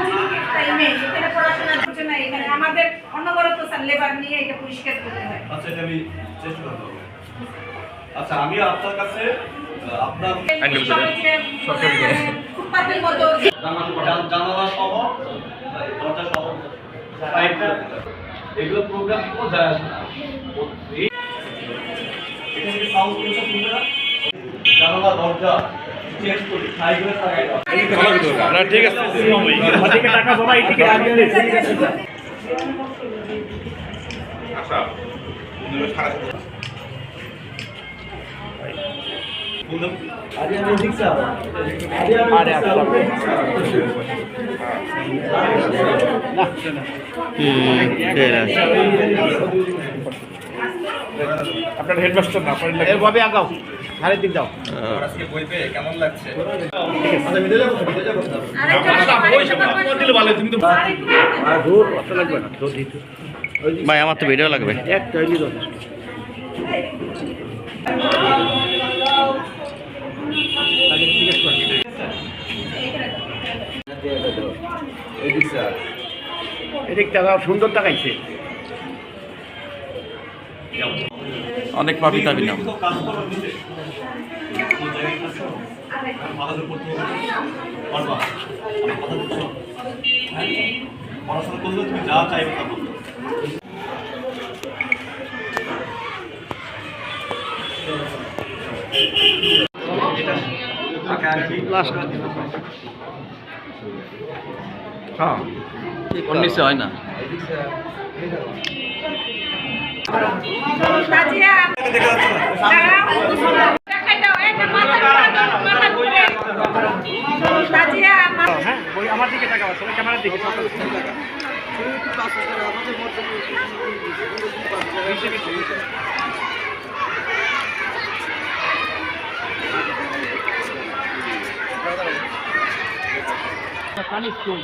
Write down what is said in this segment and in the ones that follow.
সার্বজনীন টাইমে এখানে পড়াশোনার কিছু এখানে আমাদের অনবরত স্যার লেবার নিয়ে এটা পরিষ্কার করতে হয় আচ্ছা এটা আমি চেষ্টা করব। আচ্ছা আমি আপনার কাছে আপনার ফুটপাতের মতো জানালা সহ দরজা সহ এগুলো প্রোগ্রাম কোনো যায় আসে না কি সাউন্ড পরিষ্কার শুনবে না জানালা দরজা চেঞ্জ করি সাইডে লাগাই দাও। না ঠিক আছে। আপনার হেডমাস্টার না এভাবে আগাও ধারের দিক যাও ভাই আমার তো ভিডিও লাগবে। হবে। পারবা? আমার কথা বুঝছ হ্যাঁ? পড়াশোনা করলে তুমি যা চাইবে তা হ্যাঁ। উনিশে হয় না। হ্যাঁ আমার দিকে তাকাও সবাই ক্যামেরার দিকে পানি স্কুল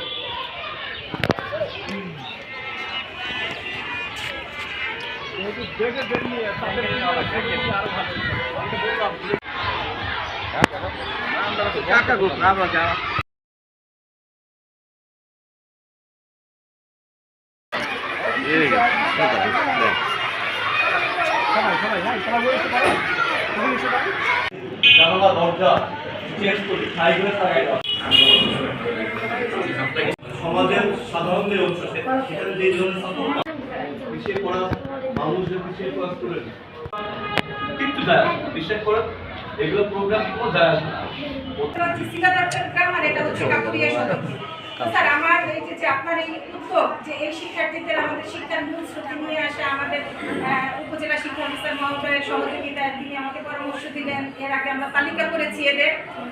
কাকা গো এসে দাও জানালা দরজা চেঞ্জ করি সাইডে লাগাই দাও। সমাজের সাধারণ যে অংশ সেখানে যে ধরনের পিছিয়ে পড়া মানুষদের পিছিয়ে পড়া স্টুডেন্ট কিন্তু যায়। বিশ্বাস করে এগুলো প্রোগ্রাম কোনো যায় আসে এটা হচ্ছে আমার এই যে- আপনার এই উদ্যোগ, যে এই শিক্ষার্থীদের আমাদের শিক্ষার মূল স্রোতে নিয়ে আসা আমাদের উপজেলা শিক্ষা অফিসার মহোদয়ের সহযোগিতায় আমাকে পরামর্শ দিলেন এর আগে আমরা তালিকা করেছি এদের।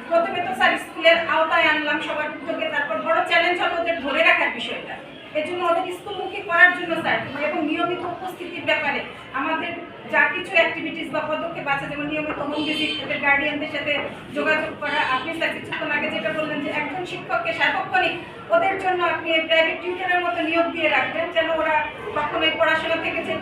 প্রথমে তো স্যার স্কুলের আওতায় আনলাম সবার উদ্যোগে, তারপর বড় চ্যালেঞ্জ হলো ওদের ধরে রাখার বিষয়টা। এর জন্য ওদের স্কুলমুখী করার জন্য স্যার, এবং নিয়মিত উপস্থিতির ব্যাপারে আমাদের যা কিছু অ্যাক্টিভিটিস বা পদক্ষেপ আছে, যেমন নিয়মিত হোম ভিজিট এদের গার্ডিয়ানদের সাথে যোগাযোগ করা, আপনি স্যার কিছুক্ষণ আগে যেটা বললেন যে একজন শিক্ষককে সার্বক্ষণিক ওদের জন্য আপনি প্রাইভেট টিউটারের মতো নিয়োগ দিয়ে রাখবেন, যেন ওরা কখনোই পড়াশোনা থেকে যে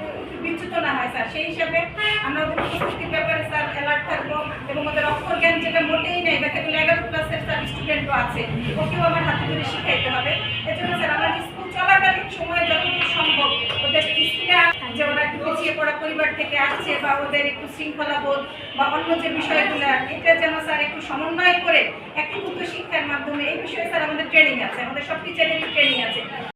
বিচ্যুত না হয় স্যার, সেই হিসাবে আমরা ওদের উপস্থিতির ব্যাপারে স্যার অ্যালার্ট থাকব এবং ওদের অক্ষর জ্ঞান যেটা মোটেই নেই, দেখা গেলে এগারো ক্লাসের স্যার স্টুডেন্টও আছে, ওকেও আমার হাতে ধরে শিখাইতে হবে। এর জন্য স্যার, আমার স্কুল চলাকালীন সময়ে যতটুকু সম্ভব ওদের স্কুলে যে ওরা একটু পিছিয়ে পড়া পরিবার থেকে আসছে বা ওদের একটু শৃঙ্খলা বোধ বা অন্য যে বিষয়গুলো, এটা যেন স্যার একটু সমন্বয় করে একীভূত শিক্ষার মাধ্যমে, এই বিষয়ে স্যার আমাদের ট্রেনিং আছে, আমাদের সব টিচারেরই ট্রেনিং আছে।